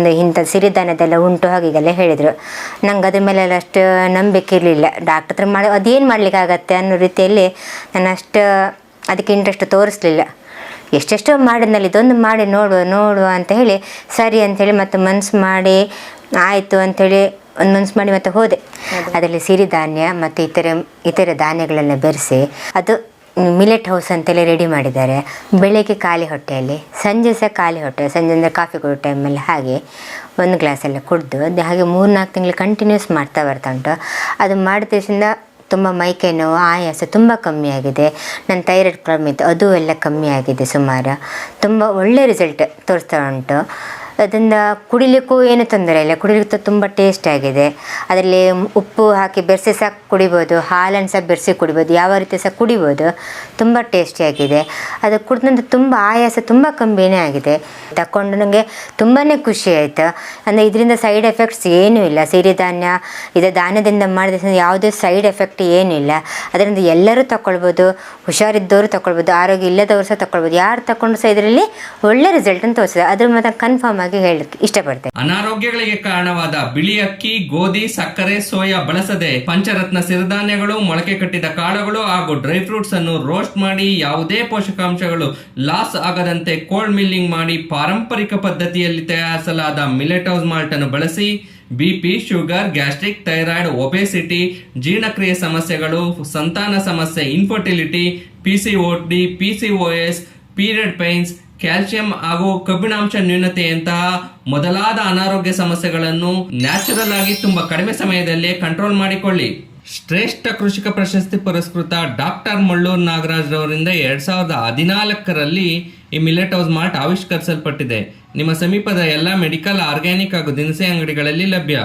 ಒಂದು ಇಂಥ ಸಿರಿಧಾನ್ಯದೆಲ್ಲ ಉಂಟು ಹಾಗೀಗೆಲ್ಲ ಹೇಳಿದರು. ನಂಗೆ ಅದ್ರ ಮೇಲೆಲ್ಲ ಅಷ್ಟು ನಂಬಿಕೆ ಇರಲಿಲ್ಲ. ಡಾಕ್ಟರ್ ಹತ್ರ ಮಾಡಿ ಅದೇನು ಮಾಡಲಿಕ್ಕಾಗತ್ತೆ ಅನ್ನೋ ರೀತಿಯಲ್ಲಿ ನಾನು ಅಷ್ಟು ಅದಕ್ಕೆ ಇಂಟ್ರೆಸ್ಟ್ ತೋರಿಸ್ಲಿಲ್ಲ. ಎಷ್ಟೆಷ್ಟೋ ಮಾಡಿದ್ನಲ್ಲಿ ಇದೊಂದು ಮಾಡಿ ನೋಡುವ ನೋಡುವ ಅಂತ ಹೇಳಿ ಸರಿ ಅಂಥೇಳಿ ಮತ್ತೆ ಮನ್ಸು ಮಾಡಿ ಆಯಿತು ಅಂಥೇಳಿ ಒಂದು ಮನ್ಸು ಮಾಡಿ ಮತ್ತೆ ಹೋದೆ. ಅದರಲ್ಲಿ ಸಿರಿಧಾನ್ಯ ಮತ್ತು ಇತರೆ ಇತರೆ ಧಾನ್ಯಗಳೆಲ್ಲ ಬೆರೆಸಿ ಅದು ಮಿಲೆಟ್ ಹೌಸ್ ಅಂತೆಲ್ಲ ರೆಡಿ ಮಾಡಿದ್ದಾರೆ. ಬೆಳಗ್ಗೆ ಖಾಲಿ ಹೊಟ್ಟೆಯಲ್ಲಿ, ಸಂಜೆ ಸಹ ಖಾಲಿ ಹೊಟ್ಟೆ, ಸಂಜೆ ಅಂದರೆ ಕಾಫಿ ಕುಡಿಯೋ ಟೈಮಲ್ಲಿ ಹಾಗೆ ಒಂದು ಗ್ಲಾಸೆಲ್ಲ ಕುಡಿದು, ಅದು ಹಾಗೆ ಮೂರು ನಾಲ್ಕು ತಿಂಗಳು ಕಂಟಿನ್ಯೂಸ್ ಮಾಡ್ತಾ ಬರ್ತಾ ಉಂಟು. ಅದು ಮಾಡಿದ ದಿವಸದಿಂದ ತುಂಬ ಮೈಕೈ ನೋವು, ಆಯಾಸ ತುಂಬ ಕಮ್ಮಿ ಆಗಿದೆ. ನನ್ನ ಥೈರಾಯ್ಡ್ ಪ್ರಾಬ್ಲಮ್ ಇತ್ತು, ಅದು ಎಲ್ಲ ಕಮ್ಮಿ ಆಗಿದೆ ಸುಮಾರು. ತುಂಬ ಒಳ್ಳೆ ರಿಸಲ್ಟ್ ತೋರಿಸ್ತಾ ಉಂಟು. ಅದರಿಂದ ಕುಡಿಲಿಕ್ಕೂ ಏನು ತೊಂದರೆ ಇಲ್ಲ. ಕುಡಿಲಿಕ್ಕೆ ತುಂಬ ಟೇಸ್ಟ್ ಆಗಿದೆ. ಅದರಲ್ಲಿ ಉಪ್ಪು ಹಾಕಿ ಬೆರೆಸಿ ಸಹ ಕುಡಿಬೋದು. ಹಾಲನ್ನು ಸಹ ಬೆರೆಸಿ ಕುಡಿಬೋದು. ಯಾವ ರೀತಿ ಸಹ ಕುಡಿಬೋದು. ತುಂಬ ಟೇಸ್ಟಿಯಾಗಿದೆ ಅದು ಕುಡಿದ ತುಂಬ ಆಯಾಸ ತುಂಬ ಕಮ್ಮಿನೇ ಆಗಿದೆ. ತಗೊಂಡು ನನಗೆ ತುಂಬಾ ಖುಷಿ ಆಯಿತು. ಅಂದರೆ ಇದರಿಂದ ಸೈಡ್ ಎಫೆಕ್ಟ್ಸ್ ಏನೂ ಇಲ್ಲ. ಸಿರಿಧಾನ್ಯ ಇದು ಧಾನ್ಯದಿಂದ ಮಾಡಿದ ಯಾವುದೇ ಸೈಡ್ ಎಫೆಕ್ಟ್ ಏನೂ ಇಲ್ಲ. ಅದರಿಂದ ಎಲ್ಲರೂ ತಗೊಳ್ಬೋದು ಹುಷಾರಿದ್ದವರು ತಗೊಳ್ಬೋದು ಆರೋಗ್ಯ ಇಲ್ಲದವರು ಸಹ ತಗೊಳ್ಬೋದು ಯಾರು ತಗೊಂಡು ಸಹ ಇದರಲ್ಲಿ ಒಳ್ಳೆ ರಿಸಲ್ಟನ್ನು ತೋರಿಸಿದೆ ಅದ್ರ ಮಾತ್ರ ಕನ್ಫರ್ಮ್ ಆಗಿ ಹೇಳಕ್ಕೆ ಇಷ್ಟಪಡ್ತೇನೆ. ಅನಾರೋಗ್ಯಗಳಿಗೆ ಕಾರಣವಾದ ಬಿಳಿ ಅಕ್ಕಿ, ಗೋಧಿ, ಸಕ್ಕರೆ, ಸೋಯಾ ಬಳಸದೆ ಪಂಚರತ್ನ ಸಿರಿಧಾನ್ಯಗಳು, ಮೊಳಕೆ ಕಟ್ಟಿದ ಕಾಳುಗಳು ಹಾಗೂ ಡ್ರೈ ಫ್ರೂಟ್ಸ್ ಅನ್ನು ರೋಸ್ಟ್ ಮಾಡಿ ಯಾವುದೇ ಪೋಷಕಾಂಶಗಳು ಲಾಸ್ ಆಗದಂತೆ ಕೋಲ್ಡ್ ಮಿಲ್ಲಿಂಗ್ ಮಾಡಿ ಪಾರಂಪರಿಕ ಪದ್ಧತಿಯಲ್ಲಿ ತಯಾರಿಸಲಾದ ಮಿಲೆಟ್ ಹೌಸ್ ಮಾಲ್ಟ್ ಅನ್ನು ಬಳಸಿ BP sugar, gastric, thyroid, obesity, ಜೀರ್ಣಕ್ರಿಯೆ ಸಮಸ್ಯೆಗಳು, ಸಂತಾನ ಸಮಸ್ಯೆ, infertility PCOD PCOS period pains calcium ಹಾಗೂ ಕಬ್ಬಿಣಾಂಶ ನ್ಯೂನತೆಯಂತಹ ಮೊದಲಾದ ಅನಾರೋಗ್ಯ ಸಮಸ್ಯೆಗಳನ್ನು ನ್ಯಾಚುರಲ್ ಆಗಿ ತುಂಬಾ ಕಡಿಮೆ ಸಮಯದಲ್ಲೇ ಕಂಟ್ರೋಲ್ ಮಾಡಿಕೊಳ್ಳಿ. ಶ್ರೇಷ್ಠ ಕೃಷಿಕ ಪ್ರಶಸ್ತಿ ಪುರಸ್ಕೃತ ಡಾಕ್ಟರ್ ಮಳ್ಳೂರು ನಾಗರಾಜ್ ರವರಿಂದ ಎರಡ್ ಸಾವಿರದ ಹದಿನಾಲ್ಕರಲ್ಲಿ ಈ ಮಿಲೆಟ್ ಹೌಸ್ ಮಾರ್ಟ್ ಆವಿಷ್ಕರಿಸಲ್ಪಟ್ಟಿದೆ. ನಿಮ್ಮ ಸಮೀಪದ ಎಲ್ಲ ಮೆಡಿಕಲ್, ಆರ್ಗ್ಯಾನಿಕ್ ಹಾಗೂ ದಿನಸಿ ಅಂಗಡಿಗಳಲ್ಲಿ ಲಭ್ಯ.